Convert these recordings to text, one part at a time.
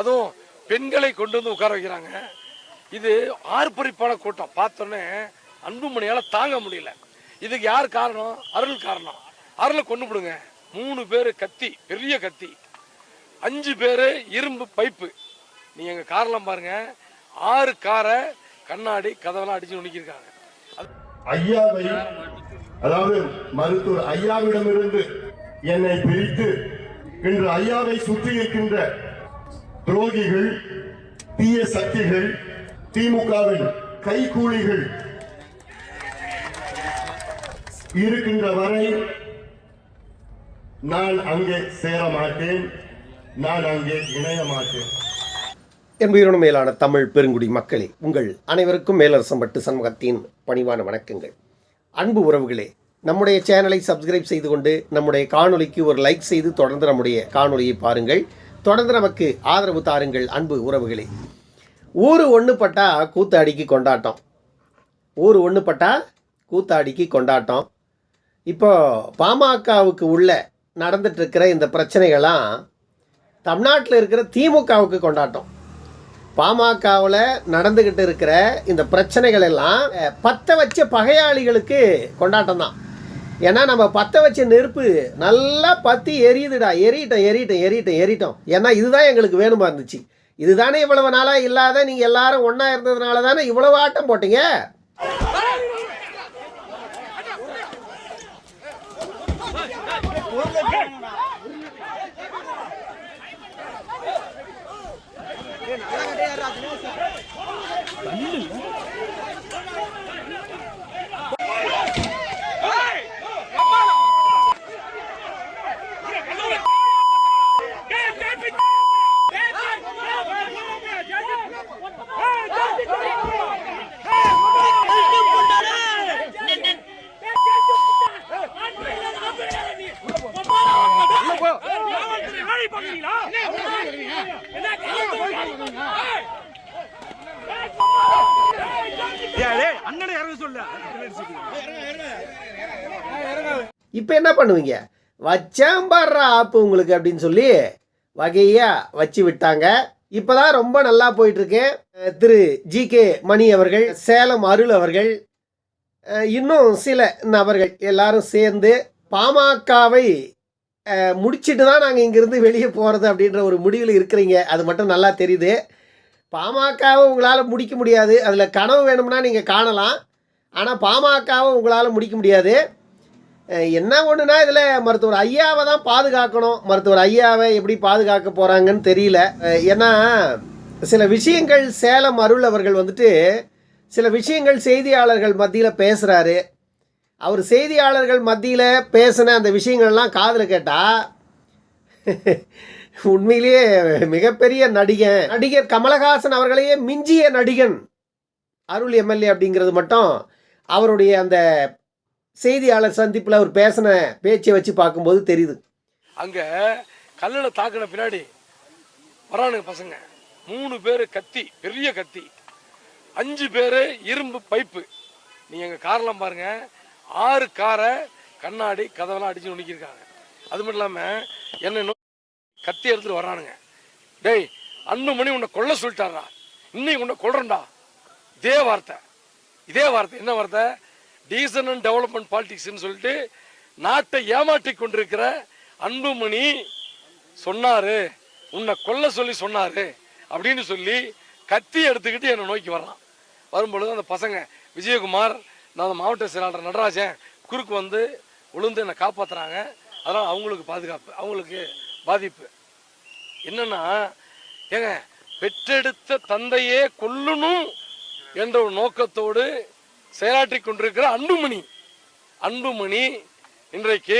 அதுவும் பெண்களை கொண்டு வந்து உட்கார வைக்கிறாங்க. இது ஆர்ப்பரிப்பான கூட்டம். பார்த்தோன்னே அன்புமணியால தாங்க முடியல. இதுக்கு யார் காரணம்? அருள் காரணம். அருளை கொண்டு விடுங்க மூணு பேர் கத்தி பெரிய கத்தி. அஞ்சு பேர் இரும்பு பைப்பு. நீங்கள் எங்கள் காரெல்லாம் பாருங்க. ஆறு காரை கண்ணாடி கதவெல்லாம் அடிச்சு நுணுக்கியிருக்காங்க. ஐயாவை அதாவது மருத்துவர் ஐயாவிடமிருந்து என்னை பிரித்து இன்று ஐயாவை சுற்றி இருக்கின்ற துரோகிகள் தீய சக்திகள் திமுகவின் கைகூலிகள் இருக்கின்ற வரை நான் அங்கே சேர மாட்டேன் நான் அங்கே இணைய மாட்டேன். என்புயிரோடு மேலான தமிழ் பெருங்குடி மக்களே உங்கள் அனைவருக்கும் மேலரசம்பட்டு சண்முகத்தின் பணிவான வணக்கங்கள். அன்பு உறவுகளே நம்முடைய சேனலை சப்ஸ்கிரைப் செய்து கொண்டு நம்முடைய காணொலிக்கு ஒரு லைக் செய்து தொடர்ந்து நம்முடைய காணொலியை பாருங்கள். தொடர்ந்து நமக்கு ஆதரவு தாருங்கள் அன்பு உறவுகளே. ஊர் ஒன்றுப்பட்டா கூத்தாடிக்கு கொண்டாட்டம். ஊர் ஒன்றுப்பட்டா கூத்தாடிக்கு கொண்டாட்டம். இப்போ பாமகவுக்கு உள்ள நடந்துட்டு இருக்கிற இந்த பிரச்சனைகள்லாம் தமிழ்நாட்டில் இருக்கிற திமுகவுக்கு கொண்டாட்டம். பாமகவில் நடந்துக்கிட்டு இருக்கிற இந்த பிரச்சனைகள் எல்லாம் பற்ற பத்த வச்ச பகையாளிகளுக்கு கொண்டாட்டம் தான். ஏன்னா நம்ம பத்த வச்ச நெருப்பு நல்லா பற்றி எரியுதுடா. எரியட்டும் எரியட்டும் எரியட்டும் எரியட்டும். ஏன்னா இதுதான் எங்களுக்கு வேணுமா இருந்துச்சு. இதுதானே இவ்வளவு நாளாக இல்லாத நீங்கள் எல்லாரும் ஒன்றா இருந்ததுனால தானே இவ்வளவு ஆட்டம் போட்டீங்க? என்ன பண்ணுவீங்க? வச்சேன் பாடுற ஆப்பு உங்களுக்கு அப்படின்னு சொல்லி வகையாக வச்சு விட்டாங்க. இப்போதான் ரொம்ப நல்லா போயிட்டுருக்கு. திரு ஜி கே மணி அவர்கள் சேலம் அருள் அவர்கள் இன்னும் சில நபர்கள் எல்லாரும் சேர்ந்து பாமகவை முடிச்சுட்டு தான் நாங்கள் இங்கேருந்து வெளியே போகிறது அப்படின்ற ஒரு முடிவில் இருக்கிறீங்க. அது மட்டும் நல்லா தெரியுது. பாமகவை உங்களால் முடிக்க முடியாது. அதில் கனவு வேணும்னா நீங்கள் காணலாம். ஆனால் பாமகவை உங்களால் முடிக்க முடியாது. என்ன ஒன்றுனா இதில் மருத்துவர் ஐயாவை தான் பாதுகாக்கணும். மருத்துவர் ஐயாவை எப்படி பாதுகாக்க போகிறாங்கன்னு தெரியல. ஏன்னா சில விஷயங்கள் சேலம் அருள் அவர்கள் வந்துட்டு சில விஷயங்கள் செய்தியாளர்கள் மத்தியில் பேசுகிறாரு அவர் செய்தியாளர்கள் மத்தியில் பேசின அந்த விஷயங்கள்லாம் காதில் கேட்டால் உண்மையிலேயே மிகப்பெரிய நடிகன் நடிகர் கமலஹாசன் அவர்களையே மிஞ்சிய நடிகன் அருள் எம்எல்ஏ அப்படிங்கிறது மட்டும் அவருடைய அந்த செய்தியாளர் சந்திப்பில் அவர் பேசின பேச்சை வச்சு பார்க்கும்போது தெரியுது. அங்கே கல்லில் தாக்கின பின்னாடி வரானுங்க பசங்க. மூணு பேர் கத்தி பெரிய கத்தி. அஞ்சு பேர் இரும்பு பைப்பு. நீங்கள் எங்கள் காரெல்லாம் பாருங்கள் ஆறு காரை கண்ணாடி கதவெல்லாம் அடித்து நுணுக்கியிருக்காங்க. அது மட்டும் இல்லாமல் என்ன கத்தி எடுத்துட்டு வரானுங்க. டேய் அன்புமணி உன்னை கொல்ல சொல்லிட்டாரா? இன்னைக்கு உன்னை கொல்றேன்டா. இதே வார்த்தை. இதே வார்த்தை. என்ன வார்த்தை? டீசன் அண்ட் டெவலப்மெண்ட் பாலிடிக்ஸ்னு சொல்லிட்டு நாட்டை ஏமாற்றி கொண்டிருக்கிற அன்புமணி சொன்னாரு. உன்னை கொல்ல சொல்லி சொன்னாரு. அப்படின்னு சொல்லி கத்தி எடுத்துக்கிட்டு என்னை நோக்கி வர்றான். வரும்பொழுது அந்த பசங்க விஜயகுமார் நான் அந்த மாவட்ட செயலாளர் நடராஜன் குறுக்கு வந்து விழுந்து என்னை காப்பாற்றுறாங்க அதனால் அவங்களுக்கு பாதுகாப்பு அவங்களுக்கு பாதிப்பு. என்னன்னா ஏங்க பெற்றெடுத்த தந்தையே கொல்லணும் என்ற ஒரு நோக்கத்தோடு செயலாற்றி கொண்டிருக்கிற அன்புமணி. அன்புமணி இன்றைக்கு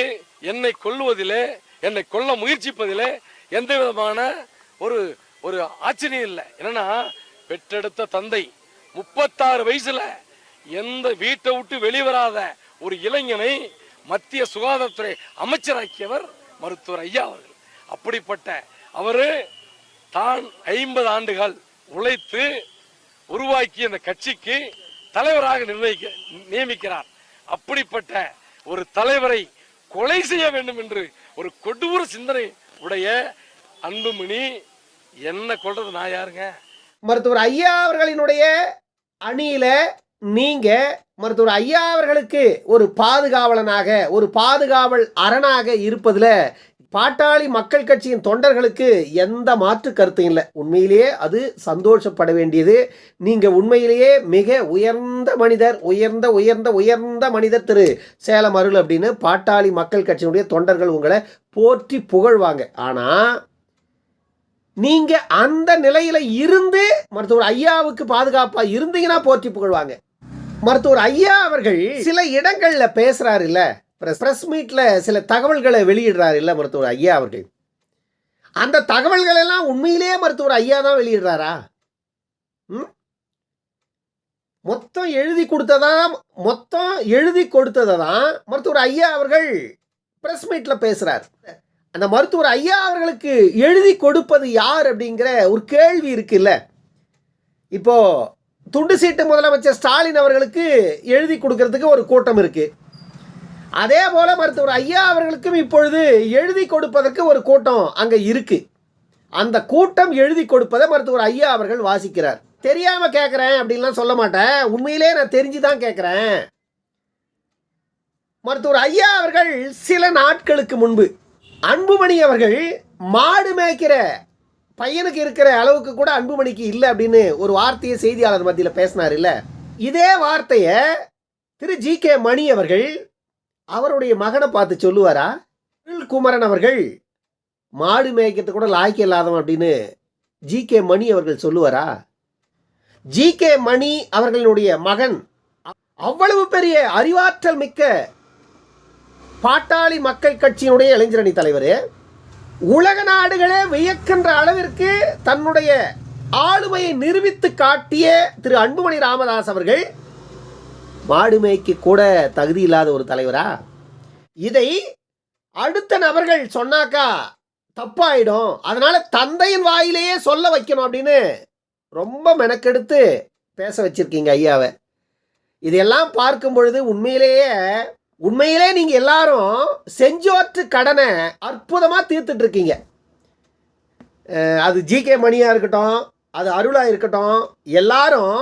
என்னை கொல்லுவதிலே என்னை கொல்ல முயற்சிப்பதிலே எந்த விதமான ஒரு ஒரு ஆச்சரியம் இல்லை. என்னன்னா பெற்றெடுத்த தந்தை முப்பத்தாறு வயசுல எந்த வீட்டை விட்டு வெளிவராத ஒரு இளைஞனை மத்திய சுகாதாரத்துறை அமைச்சராக்கியவர் மருத்துவர் ஐயா அவர்கள். அப்படிப்பட்ட அவரு தான் ஐம்பது ஆண்டுகள் உழைத்து உருவாக்கிய அந்த கட்சிக்கு தலைவராக நிர்ணயிக்க நியமிக்கிறார். அப்படிப்பட்ட ஒரு தலைவரை கொலை செய்ய வேண்டும் என்று ஒரு கொடூர சிந்தனை உடைய அன்புமணி என்ன கொள்றது நான் யாருங்க? மருத்துவர் ஐயா அவர்களினுடைய அணியில நீங்க மருத்துவர் ஐயா அவர்களுக்கு ஒரு பாதுகாவலனாக ஒரு பாதுகாவல் அரணாக இருப்பதுல பாட்டாளி மக்கள் கட்சியின் தொண்டர்களுக்கு எந்த மாற்று கருத்தும் இல்லை. உண்மையிலேயே அது சந்தோஷப்பட வேண்டியது. நீங்கள் உண்மையிலேயே மிக உயர்ந்த மனிதர் உயர்ந்த உயர்ந்த உயர்ந்த மனிதர் திரு. சேலம் அருள் அப்படின்னு பாட்டாளி மக்கள் கட்சியினுடைய தொண்டர்கள் உங்களை போற்றி புகழ்வாங்க. ஆனால் நீங்கள் அந்த நிலையில் இருந்து மருத்துவர் ஐயாவுக்கு பாதுகாப்பாக இருந்தீங்கன்னா போற்றி புகழ்வாங்க. மருத்துவர் ஐயா அவர்கள் சில இடங்களில் பேசுகிறாருல்ல ப்ரெஸ் பிரஸ் மீட்டில் சில தகவல்களை வெளியிடுறாரு இல்லை மருத்துவர் ஐயா அவர்கள். அந்த தகவல்கள் எல்லாம் உண்மையிலேயே மருத்துவர் ஐயா தான் வெளியிடுறாரா? ம்? மொத்தம் எழுதி கொடுத்ததா? மொத்தம் எழுதி கொடுத்ததை தான் மருத்துவர் ஐயா அவர்கள் ப்ரெஸ் மீட்டில் பேசுகிறார் அந்த மருத்துவர் ஐயா அவர்களுக்கு எழுதி கொடுப்பது யார் அப்படிங்கிற ஒரு கேள்வி இருக்குல்ல. இப்போது துண்டு சீட்டு முதலமைச்சர் ஸ்டாலின் அவர்களுக்கு எழுதி கொடுக்கறதுக்கு ஒரு கூட்டம் இருக்குது அதே போல மருத்துவர் ஐயா அவர்களுக்கும் இப்பொழுது எழுதி கொடுப்பதற்கு ஒரு கூட்டம் அங்க இருக்கு. அந்த கூட்டம் எழுதி கொடுப்பதை மருத்துவர் ஐயா அவர்கள் வாசிக்கிறார். தெரியாம கேட்குறேன் அப்படின்லாம் சொல்ல மாட்டேன். உண்மையிலே நான் தெரிஞ்சு தான் கேட்குறேன் மருத்துவர் ஐயா அவர்கள் சில நாட்களுக்கு முன்பு அன்புமணி அவர்கள் மாடு மேய்க்கிற பையனுக்கு இருக்கிற அளவுக்கு கூட அன்புமணிக்கு இல்லை அப்படின்னு ஒரு வார்த்தையை செய்தியாளர் மத்தியில் பேசினார் இல்லை. இதே வார்த்தையை திரு ஜி கே மணி அவர்கள் அவருடைய மகனை பார்த்து சொல்லுவாரா? குமரன் அவர்கள் மாடு மேய்க்கிறது கூட லாய்க்கு இல்லாதவன் அப்படின்னு ஜி கே மணி அவர்கள் சொல்லுவாரா? ஜி கே மணி அவர்களுடைய மகன் அவ்வளவு பெரிய அறிவாற்றல் மிக்க பாட்டாளி மக்கள் கட்சியினுடைய இளைஞரணி தலைவர் உலக நாடுகளே வியக்கின்ற அளவிற்கு தன்னுடைய ஆளுமையை நிரூபித்து காட்டிய திரு அன்புமணி ராமதாஸ் அவர்கள் மாடு மேய்க்கு கூட தகுதி இல்லாத ஒரு தலைவரா? இதை அடுத்த நபர்கள் சொன்னாக்கா தப்பாயிடும். அதனால தந்தையின் வாயிலேயே சொல்ல வைக்கணும் அப்படின்னு ரொம்ப மெனக்கெடுத்து பேச வச்சிருக்கீங்க ஐயாவை. இதையெல்லாம் பார்க்கும் பொழுது உண்மையிலேயே உண்மையிலே நீங்க எல்லாரும் செஞ்சோற்று கடனை அற்புதமா தீர்த்துட்டு இருக்கீங்க அது ஜி கே மணியா இருக்கட்டும் அது அருளா இருக்கட்டும் எல்லாரும்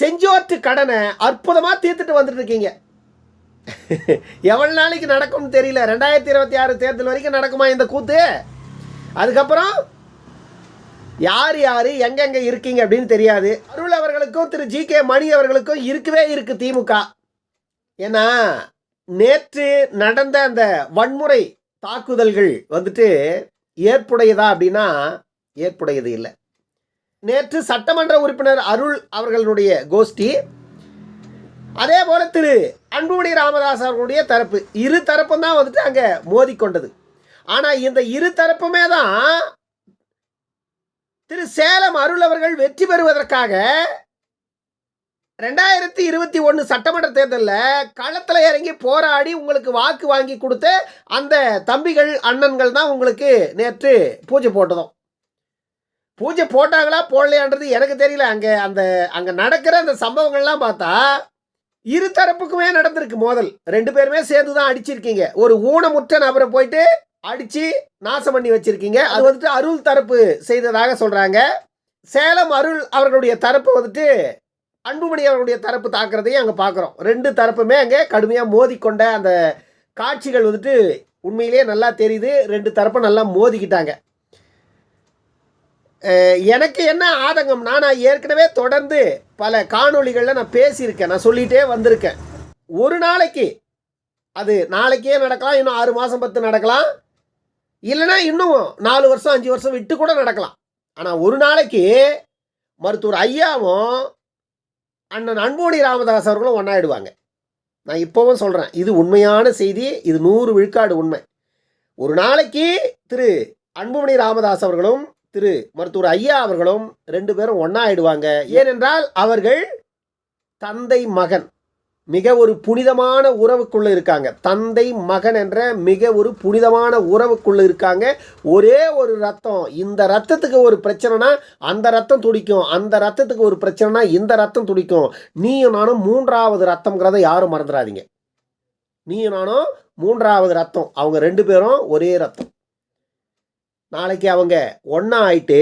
செஞ்சோற்று கடனை அற்புதமாக தீர்த்துட்டு வந்துட்டு இருக்கீங்க. எவ்வளோ நாளைக்கு நடக்கும்னு தெரியல. ரெண்டாயிரத்தி இருபத்தி ஆறு தேர்தல் வரைக்கும் நடக்குமா இந்த கூத்து? அதுக்கப்புறம் யார் யார் எங்கெங்கே இருக்கீங்க அப்படின்னு தெரியாது. அருள் அவர்களுக்கும் திரு ஜி கே மணி அவர்களுக்கும் இருக்கவே இருக்கு திமுக. ஏன்னா நேற்று நடந்த அந்த வன்முறை தாக்குதல்கள் வந்துட்டு ஏற்புடையதா அப்படின்னா ஏற்புடையது இல்லை. நேற்று சட்டமன்ற உறுப்பினர் அருள் அவர்களுடைய கோஷ்டி. அதே போல திரு அன்புமணி ராமதாஸ் அவர்களுடைய தரப்பு. இரு தரப்பும் தான் வந்துட்டு அங்கே மோதிக்கொண்டது ஆனால் இந்த இரு தரப்புமே தான் திரு சேலம் அருள் அவர்கள் வெற்றி பெறுவதற்காக ரெண்டாயிரத்தி இருபத்தி ஒன்று சட்டமன்ற தேர்தலில் களத்தில் இறங்கி போராடி உங்களுக்கு வாக்கு வாங்கி கொடுத்த அந்த தம்பிகள் அண்ணன்கள் தான் உங்களுக்கு நேற்று பூஜை போட்டதும். பூஜை போட்டாங்களா போடலையான்றது எனக்கு தெரியல. அங்கே அந்த அங்கே நடக்கிற அந்த சம்பவங்கள்லாம் பார்த்தா இரு தரப்புக்குமே நடந்திருக்கு மோதல். ரெண்டு பேருமே சேர்ந்து தான் அடிச்சிருக்கீங்க. ஒரு ஊனமுற்ற நபரை போயிட்டு அடிச்சு நாசம் பண்ணி வச்சிருக்கீங்க. அது வந்துட்டு அருள் தரப்பு செய்ததாக சொல்றாங்க. சேலம் அருள் அவர்களுடைய தரப்பு வந்துட்டு அன்புமணி அவர்களுடைய தரப்பு தாக்குறதையும் அங்கே பார்க்குறோம் ரெண்டு தரப்புமே அங்கே கடுமையாக மோதிக்கொண்ட அந்த காட்சிகள் வந்துட்டு உண்மையிலேயே நல்லா தெரியுது. ரெண்டு தரப்பும் நல்லா மோதிக்கிட்டாங்க. எனக்கு என்ன ஆதங்கம்னா நான் ஏற்கனவே தொடர்ந்து பல காணொளிகளில் நான் பேசியிருக்கேன். நான் சொல்லிகிட்டே வந்திருக்கேன். ஒரு நாளைக்கு அது நாளைக்கே நடக்கலாம் இன்னும் ஆறு மாதம் பத்து நடக்கலாம். இல்லைன்னா இன்னும் நாலு வருஷம் அஞ்சு வருஷம் விட்டு கூட நடக்கலாம். ஆனால் ஒரு நாளைக்கு மருத்துவர் ஐயாவும் அண்ணன் அன்போடி ராமதாஸ் அவர்களும் ஒன்றாயிடுவாங்க நான் இப்போவும் சொல்கிறேன் இது உண்மையான செய்தி இது நூறு விழுக்காடு உண்மை. ஒரு நாளைக்கு திரு அன்புமணி ராமதாஸ் அவர்களும் திரு மருத்துவர் ஐயா அவர்களும் ரெண்டு பேரும் ஒன்றாயிடுவாங்க ஏனென்றால் அவர்கள் தந்தை மகன். மிக ஒரு புனிதமான உறவுக்குள்ள இருக்காங்க. தந்தை மகன் என்ற மிக ஒரு புனிதமான உறவுக்குள்ள இருக்காங்க. ஒரே ஒரு ரத்தம். இந்த ரத்தத்துக்கு ஒரு பிரச்சனைனா அந்த ரத்தம் துடிக்கும். அந்த ரத்தத்துக்கு ஒரு பிரச்சனைனா இந்த ரத்தம் துடிக்கும். நீயும் நானும் மூன்றாவது ரத்தம்ங்கிறத யாரும் மறந்துடாதீங்க. நீயும் நானும் மூன்றாவது ரத்தம். அவங்க ரெண்டு பேரும் ஒரே ரத்தம். நாளைக்கு அவங்க ஒன்றா ஆயிட்டு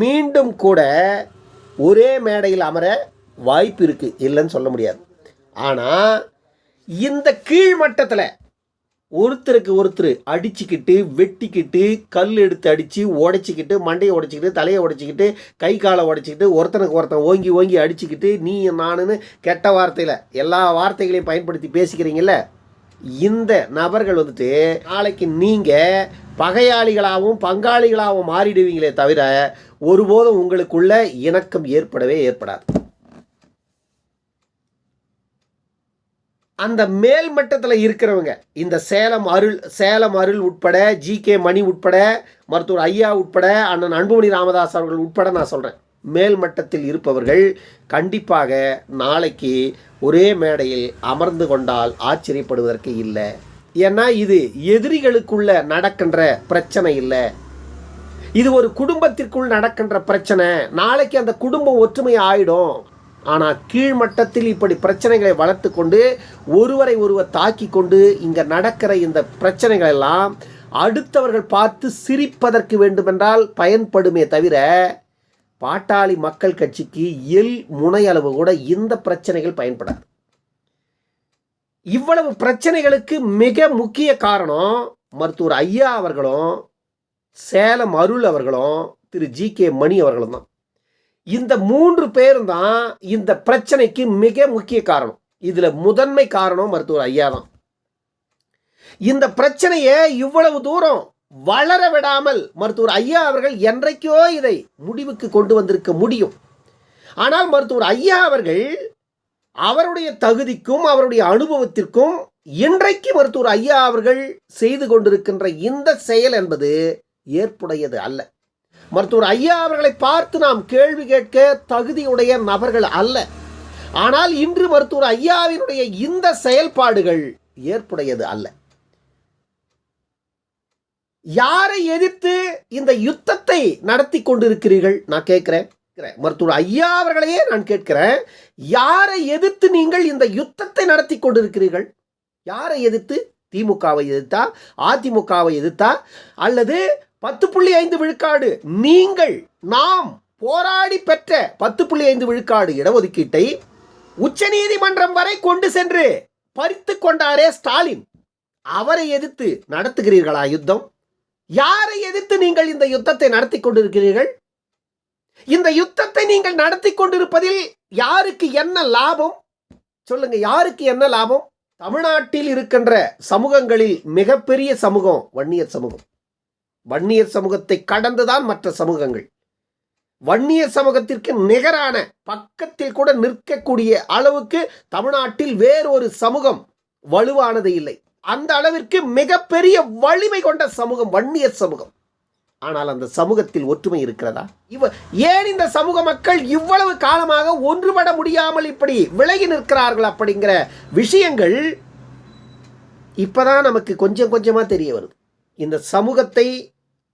மீண்டும் கூட ஒரே மேடையில் அமர வாய்ப்பு இருக்குது இல்லைன்னு சொல்ல முடியாது. ஆனால் இந்த கீழ்மட்டத்தில் ஒருத்தருக்கு ஒருத்தர் அடிச்சுக்கிட்டு வெட்டிக்கிட்டு கல் எடுத்து அடித்து உடைச்சிக்கிட்டு மண்டையை உடைச்சிக்கிட்டு தலையை உடைச்சிக்கிட்டு கை காலை உடைச்சிக்கிட்டு ஒருத்தனுக்கு ஒருத்தன் ஓங்கி ஓங்கி அடிச்சுக்கிட்டு நீ நானுன்னு கெட்ட வார்த்தையில் எல்லா வார்த்தைகளையும் பயன்படுத்தி பேசிக்கிறீங்கல்ல? இந்த நபர்கள் வந்துட்டு நாளைக்கு நீங்கள் பகையாளிகளாகவும் பங்காளிகளாகவும் மாறிடுவீங்களே தவிர ஒருபோதும் உங்களுக்குள்ள இணக்கம் ஏற்படவே ஏற்படாது. அந்த மேல் மட்டத்தில் இருக்கிறவங்க இந்த சேலம் அருள் சேலம் அருள் உட்பட ஜி கே மணி உட்பட மருத்துவர் ஐயா உட்பட அண்ணன் அன்புமணி ராமதாஸ் அவர்கள் உட்பட நான் சொல்கிறேன் மேல் மட்டத்தில் இருப்பவர்கள் கண்டிப்பாக நாளைக்கு ஒரே மேடையில் அமர்ந்து கொண்டால் ஆச்சரியப்படுவதற்கு இல்லை. ஏன்னா இது எதிரிகளுக்குள்ள நடக்கின்ற பிரச்சனை இல்லை. இது ஒரு குடும்பத்திற்குள் நடக்கின்ற பிரச்சனை. நாளைக்கு அந்த குடும்பம் ஒற்றுமை ஆயிடும். ஆனால் கீழ்மட்டத்தில் இப்படி பிரச்சனைகளை வளர்த்து கொண்டு ஒருவரை ஒருவர் தாக்கி கொண்டு இங்கே நடக்கிற இந்த பிரச்சனைகள் எல்லாம் அடுத்தவர்கள் பார்த்து சிரிப்பதற்கு வேண்டுமென்றால் பயன்படுமே தவிர பாட்டாளி மக்கள் கட்சிக்கு எல் முனையளவு கூட இந்த பிரச்சனைகள் பயன்படாது. இவ்வளவு பிரச்சனைகளுக்கு மிக முக்கிய காரணம் மருத்துவர் ஐயா அவர்களும் சேலம் அருள் அவர்களும் திரு ஜி கே மணி அவர்களும் தான். இந்த மூன்று பேரும் தான் இந்த பிரச்சனைக்கு மிக முக்கிய காரணம். இதில் முதன்மை காரணம் மருத்துவர் ஐயா தான். இந்த பிரச்சனையை இவ்வளவு தூரம் வளர விடாமல் மருத்துவர் ஐயா அவர்கள் என்றைக்கோ இதை முடிவுக்கு கொண்டு வந்திருக்க முடியும். ஆனால் மருத்துவர் ஐயா அவர்கள் அவருடைய தகுதிக்கும் அவருடைய அனுபவத்திற்கும் இன்றைக்கு மருத்துவர் ஐயா அவர்கள் செய்து கொண்டிருக்கின்ற இந்த செயல் என்பது ஏற்புடையது அல்ல. மருத்துவர் ஐயா அவர்களை பார்த்து நாம் கேள்வி கேட்க தகுதியுடைய நபர்கள் அல்ல. ஆனால் இன்று மருத்துவர் ஐயாவினுடைய இந்த செயல்பாடுகள் ஏற்புடையது அல்ல. யாரை எதிர்த்து இந்த யுத்தத்தை நடத்தி கொண்டிருக்கிறீர்கள்? நான் கேட்கிறேன். மருத்துவர் ஐயா அவர்களையே நான் கேட்கிறேன். யாரை எதிர்த்து நீங்கள் இந்த யுத்தத்தை நடத்தி கொண்டிருக்கிறீர்கள்? யாரை எதிர்த்து? திமுகவை எதிர்த்தா? அதிமுகவை எதிர்த்தா? அல்லது பத்து புள்ளி ஐந்து விழுக்காடு நீங்கள் நாம் போராடி பெற்ற பத்து புள்ளி ஐந்து விழுக்காடு இடஒதுக்கீட்டை உச்சநீதிமன்றம் வரை கொண்டு சென்று பறித்து கொண்டாரே ஸ்டாலின். அவரை எதிர்த்து நடத்துகிறீர்களா யுத்தம்? யாரை எதிர்த்து நீங்கள் இந்த யுத்தத்தை நடத்தி கொண்டிருக்கிறீர்கள்? இந்த யுத்தத்தை நீங்கள் நடத்தி கொண்டிருப்பதில் யாருக்கு என்ன லாபம்? சொல்லுங்க யாருக்கு என்ன லாபம்? தமிழ்நாட்டில் இருக்கின்ற சமூகங்களில் மிகப்பெரிய சமூகம் வன்னியர் சமூகம். வன்னியர் சமூகத்தை கடந்துதான் மற்ற சமூகங்கள். வன்னியர் சமூகத்திற்கு நிகரான பக்கத்தில் கூட நிற்கக்கூடிய அளவுக்கு தமிழ்நாட்டில் வேறொரு சமூகம் வலுவானது இல்லை. அந்த அளவிற்கு மிகப்பெரிய வலிமை கொண்ட சமூகம் வன்னியர் சமூகம். ஆனால் அந்த சமூகத்தில் ஒற்றுமை இருக்கிறதா? இவ ஏன் இந்த சமூக மக்கள் இவ்வளவு காலமாக ஒன்றுபட முடியாமல் இப்படி விலகி நிற்கிறார்கள் அப்படிங்கிற விஷயங்கள் இப்போதான் நமக்கு கொஞ்சம் கொஞ்சமாக தெரிய வருது. இந்த சமூகத்தை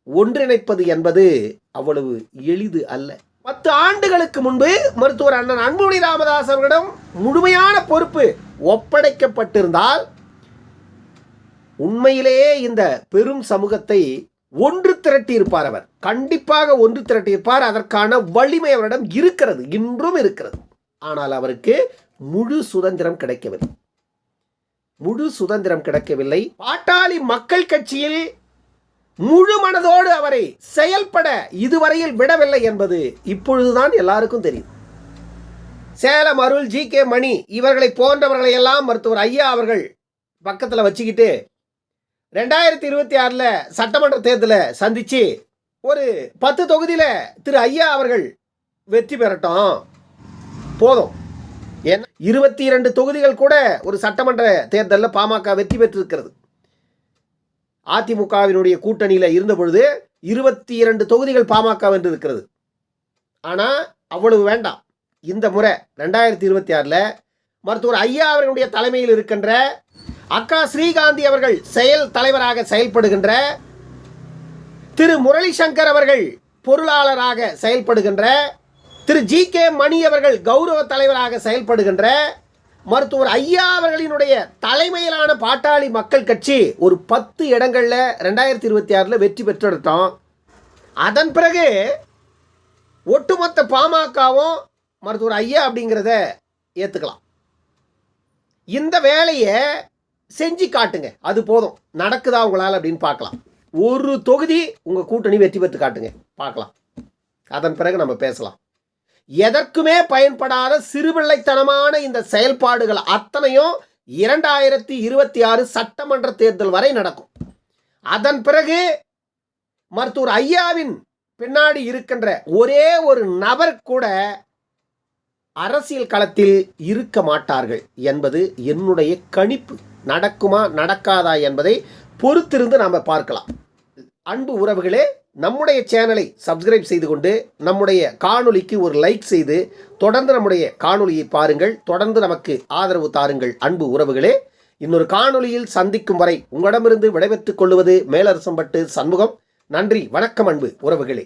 ஒன்றிணைப்பது என்பது அவ்வளவு எளிது அல்ல. பத்து ஆண்டுகளுக்கு முன்பு மருத்துவர் அண்ணன் அன்புமணி ராமதாஸ் அவர்களிடம் முழுமையான பொறுப்பு ஒப்படைக்கப்பட்டிருந்தால் உண்மையிலேயே இந்த பெரும் சமூகத்தை ஒன்று திரட்டி இருப்பார் அவர். கண்டிப்பாக ஒன்று திரட்டி இருப்பார் அதற்கான வலிமை அவரிடம் இருக்கிறது. இன்றும் இருக்கிறது. ஆனால் அவருக்கு முழு சுதந்திரம் கிடைக்கவில்லை. முழு சுதந்திரம் கிடைக்கவில்லை. பாட்டாளி மக்கள் கட்சியில் முழு மனதோடு அவரை செயல்பட இதுவரையில் விடவில்லை என்பது இப்பொழுதுதான் எல்லாருக்கும் தெரியும். சேலம் அருள் ஜி கே மணி இவர்களை போன்றவர்களை எல்லாம் மருத்துவர் ஐயா அவர்கள் பக்கத்தில் வச்சுக்கிட்டு ரெண்டாயிரத்தி இருபத்தி ஆறில் சட்டமன்ற தேர்தலை சந்தித்து ஒரு பத்து தொகுதியில் திரு ஐயா அவர்கள் வெற்றி பெறட்டும். போதும். ஏன்னா இருபத்தி இரண்டு தொகுதிகள் கூட ஒரு சட்டமன்ற தேர்தலில் பாமக வெற்றி பெற்றிருக்கிறது. அதிமுகவினுடைய கூட்டணியில் இருந்த பொழுது இருபத்தி இரண்டு தொகுதிகள் பாமக வென்று இருக்கிறது ஆனால் அவ்வளவு வேண்டாம். இந்த முறை ரெண்டாயிரத்தி இருபத்தி ஆறில் மருத்துவர் ஐயா அவர்களுடைய தலைமையில் இருக்கின்ற அக்கா ஸ்ரீகாந்தி அவர்கள் செயல் தலைவராக செயல்படுகின்ற திரு முரளி சங்கர் அவர்கள் பொருளாளராக செயல்படுகின்ற திரு ஜி கே மணி அவர்கள் கௌரவ தலைவராக செயல்படுகின்ற மருத்துவர் ஐயா அவர்களினுடைய தலைமையிலான பாட்டாளி மக்கள் கட்சி ஒரு பத்து இடங்களில் ரெண்டாயிரத்தி இருபத்தி ஆறில் வெற்றி பெற்றெடுத்தோம். அதன் பிறகு ஒட்டுமொத்த பாமகவும் மருத்துவர் ஐயா அப்படிங்கிறத ஏற்றுக்கலாம் இந்த வேலையை செஞ்சு காட்டுங்க. அது போதும். நடக்குதா உங்களால் அப்படின்னு பார்க்கலாம். ஒரு தொகுதி உங்கள் கூட்டணி வெற்றி பெற்று காட்டுங்க. பார்க்கலாம். அதன் பிறகு நம்ம பேசலாம். எதற்குமே பயன்படாத சிறுபிள்ளைத்தனமான இந்த செயல்பாடுகள் அத்தனையும் இரண்டாயிரத்தி இருபத்தி ஆறு சட்டமன்ற தேர்தல் வரை நடக்கும். அதன் பிறகு மருத்துவர் ஐயாவின் பின்னாடி இருக்கின்ற ஒரே ஒரு நபர் கூட அரசியல் களத்தில் இருக்க மாட்டார்கள் என்பது என்னுடைய கணிப்பு. நடக்குமா நடக்காதா என்பதை பொறுத்திருந்து நாம் பார்க்கலாம். அன்பு உறவுகளே நம்முடைய சேனலை சப்ஸ்கிரைப் செய்து கொண்டு நம்முடைய காணொலிக்கு ஒரு லைக் செய்து தொடர்ந்து நம்முடைய காணொலியை பாருங்கள். தொடர்ந்து நமக்கு ஆதரவு தாருங்கள் அன்பு உறவுகளே. இன்னொரு காணொலியில் சந்திக்கும் வரை உங்களிடமிருந்து விடைபெற்றுக் கொள்வது மேலரசம்பட்டு சண்முகம். நன்றி வணக்கம் அன்பு உறவுகளே.